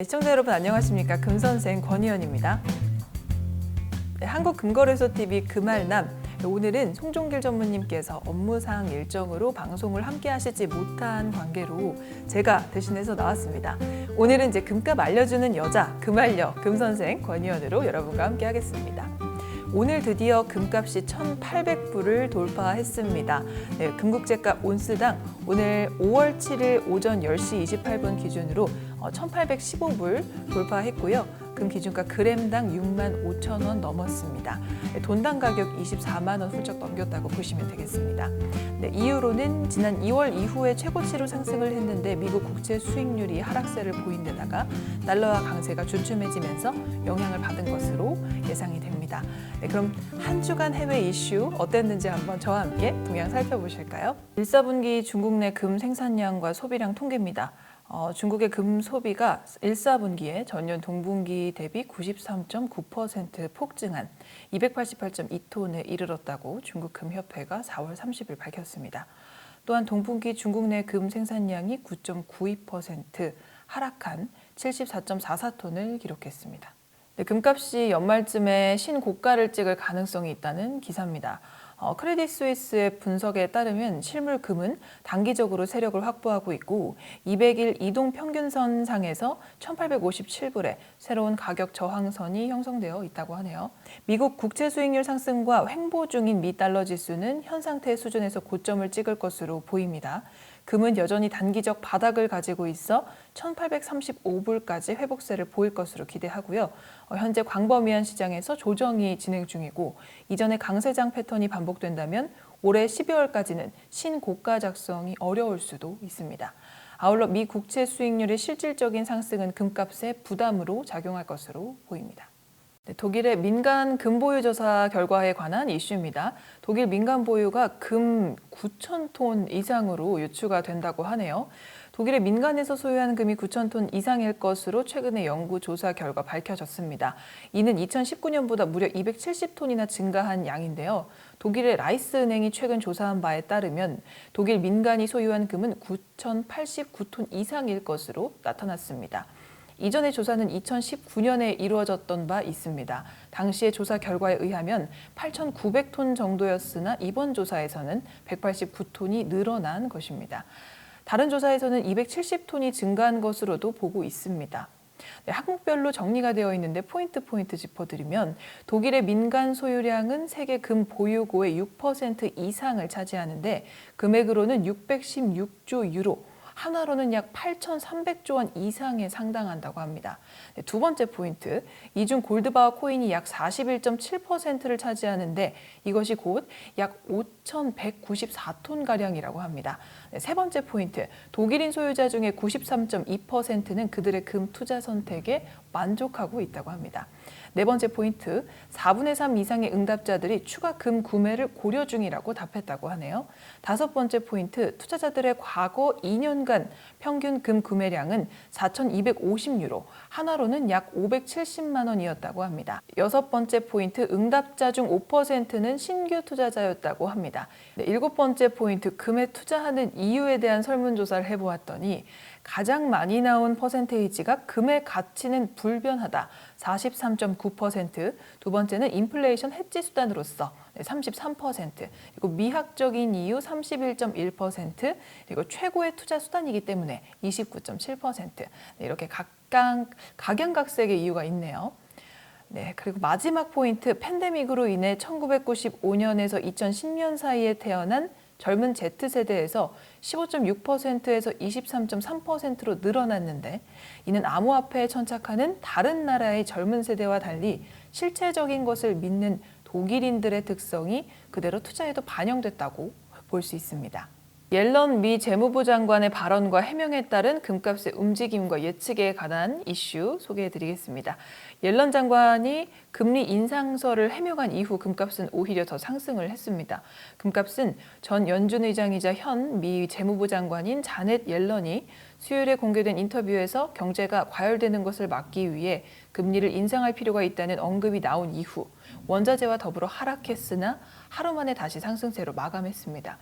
시청자 여러분 안녕하십니까 금선생 권희연입니다. 네, 한국금거래소TV 금알남 오늘은 송종길 전무님께서 업무상 일정으로 방송을 함께 하시지 못한 관계로 제가 대신해서 나왔습니다. 오늘은 이제 금값 알려주는 여자 금알녀 금선생 권희연으로 여러분과 함께 하겠습니다. 오늘 드디어 금값이 1,800불을 돌파했습니다. 네, 금국제값 온스당 오늘 5월 7일 오전 10시 28분 기준으로 어, 1,815불 돌파했고요. 금 기준가 그램당 6만 5천 원 넘었습니다. 네, 돈당 가격 24만 원 훌쩍 넘겼다고 보시면 되겠습니다. 네, 이유로는 지난 2월 이후에 최고치로 상승을 했는데 미국 국채 수익률이 하락세를 보인 데다가 달러와 강세가 주춤해지면서 영향을 받은 것으로 예상이 됩니다. 네, 그럼 한 주간 해외 이슈 어땠는지 한번 저와 함께 동향 살펴보실까요? 1, 4분기 중국 내 금 생산량과 소비량 통계입니다. 어, 중국의 금 소비가 1, 4분기에 전년 동분기 대비 93.9% 폭증한 288.2톤에 이르렀다고 중국금협회가 4월 30일 밝혔습니다. 또한 동분기 중국 내 금 생산량이 9.92% 하락한 74.44톤을 기록했습니다. 네, 금값이 연말쯤에 신고가를 찍을 가능성이 있다는 기사입니다. 어, 크레딧 스위스의 분석에 따르면 실물 금은 단기적으로 세력을 확보하고 있고 200일 이동 평균선 상에서 1857불에 새로운 가격 저항선이 형성되어 있다고 하네요. 미국 국채 수익률 상승과 횡보 중인 미 달러 지수는 현 상태 수준에서 고점을 찍을 것으로 보입니다. 금은 여전히 단기적 바닥을 가지고 있어 1835불까지 회복세를 보일 것으로 기대하고요. 어, 현재 광범위한 시장에서 조정이 진행 중이고 이전의 강세장 패턴이 반복된다면 올해 12월까지는 신고가 작성이 어려울 수도 있습니다. 아울러 미 국채 수익률의 실질적인 상승은 금값에 부담으로 작용할 것으로 보입니다. 네, 독일의 민간 금보유 조사 결과에 관한 이슈입니다. 독일 민간 보유가 금 9천 톤 이상으로 유추가 된다고 하네요. 독일의 민간에서 소유한 금이 9천 톤 이상일 것으로 최근의 연구 조사 결과 밝혀졌습니다. 이는 2019년보다 무려 270톤이나 증가한 양인데요. 독일의 라이스 은행이 최근 조사한 바에 따르면 독일 민간이 소유한 금은 9,089톤 이상일 것으로 나타났습니다. 이전의 조사는 2019년에 이루어졌던 바 있습니다. 당시의 조사 결과에 의하면 8,900톤 정도였으나 이번 조사에서는 189톤이 늘어난 것입니다. 다른 조사에서는 270톤이 증가한 것으로도 보고 있습니다. 네, 항목별로 정리가 되어 있는데 포인트 포인트 짚어드리면 독일의 민간 소유량은 세계 금 보유고의 6% 이상을 차지하는데 금액으로는 616조 유로, 하나로는 약 8,300조 원 이상에 상당한다고 합니다. 네, 두 번째 포인트, 이중 골드바와 코인이 약 41.7%를 차지하는데 이것이 곧 약 5,194톤 가량이라고 합니다. 네, 세 번째 포인트, 독일인 소유자 중에 93.2%는 그들의 금 투자 선택에 만족하고 있다고 합니다. 네 번째 포인트, 4분의 3 이상의 응답자들이 추가 금 구매를 고려 중이라고 답했다고 하네요. 다섯 번째 포인트, 투자자들의 과거 2년간 평균 금 구매량은 4,250유로, 하나로는 약 570만 원이었다고 합니다. 여섯 번째 포인트, 응답자 중 5%는 신규 투자자였다고 합니다. 네, 일곱 번째 포인트, 금에 투자하는 이유에 대한 설문조사를 해보았더니 가장 많이 나온 퍼센테이지가 금의 가치는 불변하다 43.9%, 두 번째는 인플레이션 해지 수단으로서 33%, 그리고 미학적인 이유 31.1%, 그리고 최고의 투자 수단이기 때문에 29.7%. 네, 이렇게 각각 각양각색의 이유가 있네요. 네, 그리고 마지막 포인트 팬데믹으로 인해 1995년에서 2010년 사이에 태어난 젊은 Z세대에서 15.6%에서 23.3%로 늘어났는데 이는 암호화폐에 천착하는 다른 나라의 젊은 세대와 달리 실체적인 것을 믿는 독일인들의 특성이 그대로 투자에도 반영됐다고 볼 수 있습니다. 옐런 미 재무부 장관의 발언과 해명에 따른 금값의 움직임과 예측에 관한 이슈 소개해 드리겠습니다. 옐런 장관이 금리 인상설을 해명한 이후 금값은 오히려 더 상승을 했습니다. 금값은 전 연준 의장이자 현 미 재무부 장관인 자넷 옐런이 수요일에 공개된 인터뷰에서 경제가 과열되는 것을 막기 위해 금리를 인상할 필요가 있다는 언급이 나온 이후 원자재와 더불어 하락했으나 하루 만에 다시 상승세로 마감했습니다.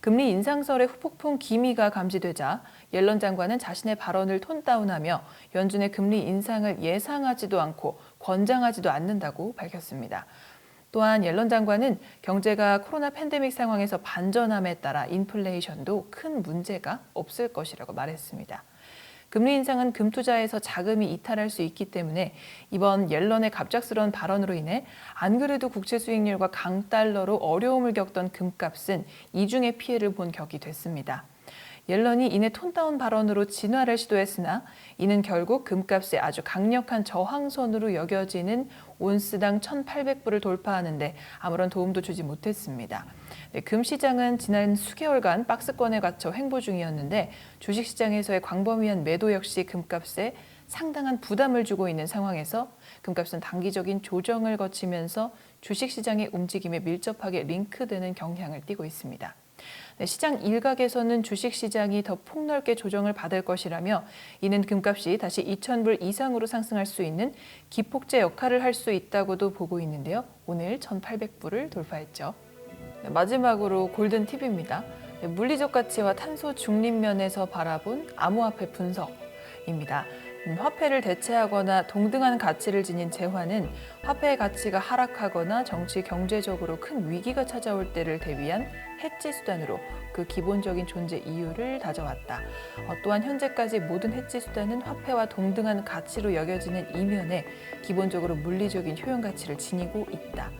금리 인상설의 후폭풍 기미가 감지되자 옐런 장관은 자신의 발언을 톤다운하며 연준의 금리 인상을 예상하지도 않고 권장하지도 않는다고 밝혔습니다. 또한 옐런 장관은 경제가 코로나 팬데믹 상황에서 반전함에 따라 인플레이션도 큰 문제가 없을 것이라고 말했습니다. 금리 인상은 금투자에서 자금이 이탈할 수 있기 때문에 이번 옐런의 갑작스러운 발언으로 인해 안 그래도 국채 수익률과 강달러로 어려움을 겪던 금값은 이중의 피해를 본 격이 됐습니다. 옐런이 이내 톤다운 발언으로 진화를 시도했으나 이는 결국 금값의 아주 강력한 저항선으로 여겨지는 온스당 1,800불을 돌파하는데 아무런 도움도 주지 못했습니다. 네, 금 시장은 지난 수개월간 박스권에 갇혀 횡보 중이었는데 주식 시장에서의 광범위한 매도 역시 금값에 상당한 부담을 주고 있는 상황에서 금값은 단기적인 조정을 거치면서 주식 시장의 움직임에 밀접하게 링크되는 경향을 띠고 있습니다. 네, 시장 일각에서는 주식 시장이 더 폭넓게 조정을 받을 것이라며 이는 금값이 다시 2,000불 이상으로 상승할 수 있는 기폭제 역할을 할 수 있다고도 보고 있는데요. 오늘 1,800불을 돌파했죠. 네, 마지막으로 골든 팁입니다. 네, 물리적 가치와 탄소 중립 면에서 바라본 암호화폐 분석입니다. 음, 화폐를 대체하거나 동등한 가치를 지닌 재화는 화폐의 가치가 하락하거나 정치 경제적으로 큰 위기가 찾아올 때를 대비한 해지 수단으로 그 기본적인 존재 이유를 다져왔다. 어, 또한 현재까지 모든 해지 수단은 화폐와 동등한 가치로 여겨지는 이면에 기본적으로 물리적인 효용 가치를 지니고 있다.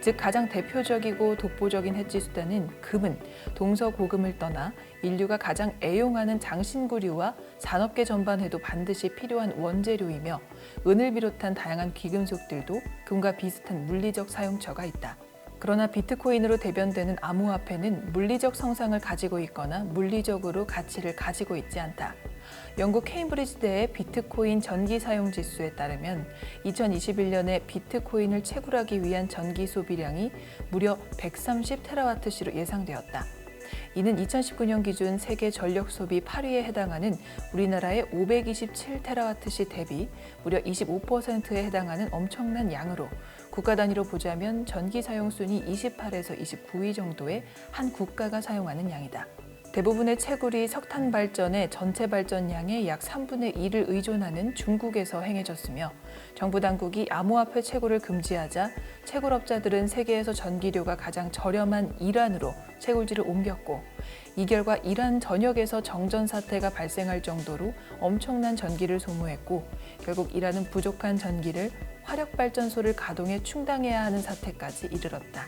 즉 가장 대표적이고 독보적인 해지 수단은 금은 동서고금을 떠나 인류가 가장 애용하는 장신구류와 산업계 전반에도 반드시 필요한 원재료이며 은을 비롯한 다양한 귀금속들도 금과 비슷한 물리적 사용처가 있다. 그러나 비트코인으로 대변되는 암호화폐는 물리적 성상을 가지고 있거나 물리적으로 가치를 가지고 있지 않다. 영국 케임브리지대의 비트코인 전기 사용 지수에 따르면 2021년에 비트코인을 채굴하기 위한 전기 소비량이 무려 130테라와트시로 예상되었다. 이는 2019년 기준 세계 전력 소비 8위에 해당하는 우리나라의 527테라와트시 대비 무려 25%에 해당하는 엄청난 양으로 국가 단위로 보자면 전기 사용 순위 28에서 29위 정도의 한 국가가 사용하는 양이다. 대부분의 채굴이 석탄 발전의 전체 발전량의 약 3분의 1을 의존하는 중국에서 행해졌으며 정부 당국이 암호화폐 채굴을 금지하자 채굴업자들은 세계에서 전기료가 가장 저렴한 이란으로 채굴지를 옮겼고 이 결과 이란 전역에서 정전 사태가 발생할 정도로 엄청난 전기를 소모했고 결국 이란은 부족한 전기를 화력 발전소를 가동해 충당해야 하는 사태까지 이르렀다.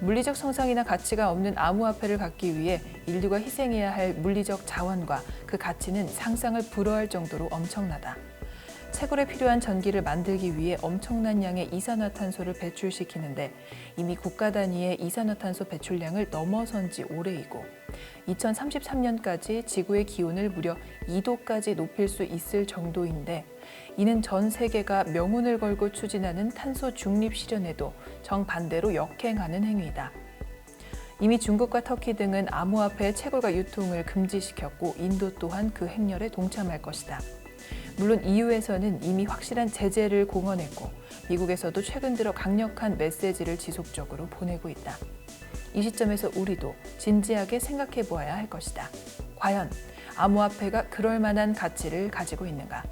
물리적 성상이나 가치가 없는 암호화폐를 갖기 위해 인류가 희생해야 할 물리적 자원과 그 가치는 상상을 불허할 정도로 엄청나다. 채굴에 필요한 전기를 만들기 위해 엄청난 양의 이산화탄소를 배출시키는데 이미 국가 단위의 이산화탄소 배출량을 넘어선 지 오래이고 2033년까지 지구의 기온을 무려 2도까지 높일 수 있을 정도인데 이는 전 세계가 명운을 걸고 추진하는 탄소 중립 실현에도 정반대로 역행하는 행위이다. 이미 중국과 터키 등은 암호화폐 채굴과 유통을 금지시켰고 인도 또한 그 행렬에 동참할 것이다. 물론 EU에서는 이미 확실한 제재를 공언했고 미국에서도 최근 들어 강력한 메시지를 지속적으로 보내고 있다. 이 시점에서 우리도 진지하게 생각해 보아야 할 것이다. 과연 암호화폐가 그럴 만한 가치를 가지고 있는가?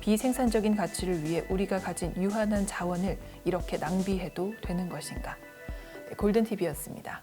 비생산적인 가치를 위해 우리가 가진 유한한 자원을 이렇게 낭비해도 되는 것인가? 네, 골든TV였습니다.